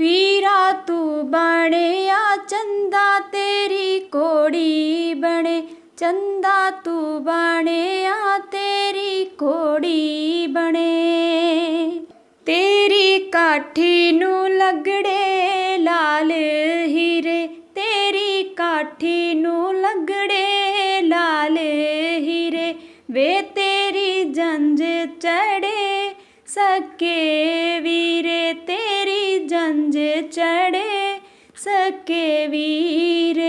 ਵੀਰਾ ਤੂੰ ਬਣਿਆ, ਚੰਦਾ ਤੇਰੀ ਕੋੜੀ ਬਣੇ। ਚੰਦਾ ਤੂੰ ਬਣਿਆ, ਤੇਰੀ ਕੋੜੀ ਬਣੇ। ਤੇਰੀ ਕਾਠੀ ਨੂੰ ਲਗੜੇ ਲਾਲ ਹੀਰੇ। ਤੇਰੀ ਕਾਠੀ ਨੂੰ ਲਗੜੇ ਲਾਲ ਹੀਰੇ। ਵੇ ਤੇਰੀ ਜੰਜ ਚੜੇ ਸਕੇ ਵੀਰੇ, ਤੇ ਜੰਜ ਚੜੇ ਸਕੇ ਵੀਰੇ।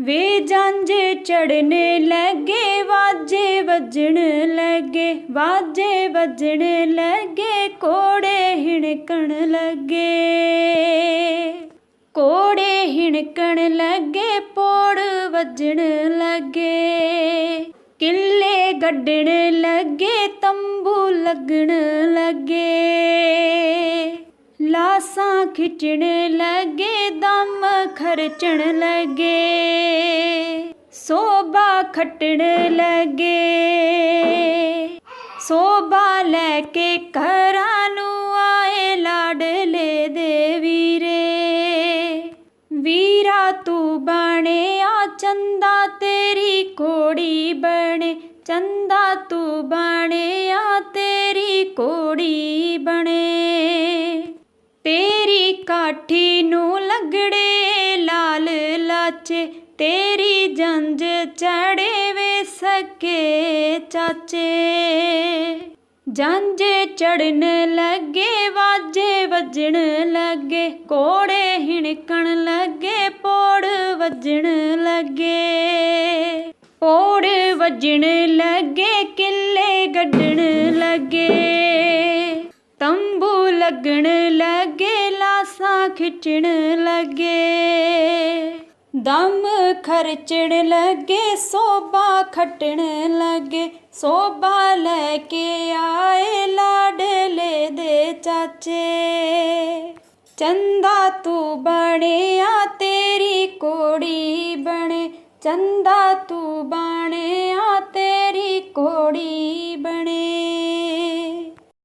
ਵੇ ਜੰਜ ਚੜਨ ਲੱਗੇ, ਵਾਜੇ ਵੱਜਣ ਲੱਗੇ, ਵਾਜੇ ਵੱਜਣ ਲੱਗੇ, ਕੋੜੇ ਹਿਣਕਣ ਲੱਗੇ। ਕੋੜੇ ਹਿਣਕਣ ਲੱਗੇ, ਪੋੜ ਵੱਜਣ ਲੱਗੇ। ਕਿੱਲੇ ਗੱਡਣ ਲੱਗੇ, ਤੰਬੂ ਲੱਗਣ ਲੱਗੇ। ਲਾਸਾਂ ਖਿੱਚਣ ਲੱਗੇ, ਦਮ ਖਰਚਣ ਲੱਗੇ। ਸੋਭਾ ਖੱਟਣ ਲੱਗੇ। ਸੋਭਾ ਲੈ ਕੇ ਘਰਾਂ ਨੂੰ ਆਏ ਲਾਡਲੇ ਦੇ ਵੀਰੇ। ਵੀਰਾ ਤੂੰ ਬਣਿਆ, ਚੰਦਾ ਤੇਰੀ ਕੋੜੀ ਬਣੇ। ਚੰਦਾ ਤੂੰ ਬਣਿਆ, ਤੇਰੀ ਕੋੜੀ ਬਣੇ। ਤੇਰੀ ਕਾਠੀ ਨੂੰ ਲਗੜੇ ਲਾਲ ਲਾਚੇ, ਤੇਰੀ ਜੰਜ ਚੜੇ ਵੇ ਸਕੇ ਚਾਚੇ। ਜੰਜ ਚੜਨ ਲੱਗੇ, ਵਾਜੇ ਵੱਜਣ ਲੱਗੇ, ਕੋੜੇ ਹਿਣਕਣ ਲੱਗੇ, ਪੋੜ ਵੱਜਣ ਲੱਗੇ। ਪੋੜ ਵੱਜਣ ਲੱਗੇ, ਕਿੱਲੇ ਗੱਡ ਲੱਗੇ ਲਾਸਾਂ ਖਿੱਚਣ ਲੱਗੇ। ਦਮ ਖਰਚਣ ਲੱਗੇ, ਸੋਭਾ ਖੱਟਣ ਲੱਗੇ। ਸੋਭਾ ਲੈ ਕੇ ਆਏ ਲਾਡਲੇ ਦੇ ਚਾਚੇ। ਚੰਦਾ ਤੂੰ ਬਣਿਆ, ਤੇਰੀ ਕੋੜੀ ਬਣੇ। ਚੰਦਾ ਤੂੰ ਬਣਿਆ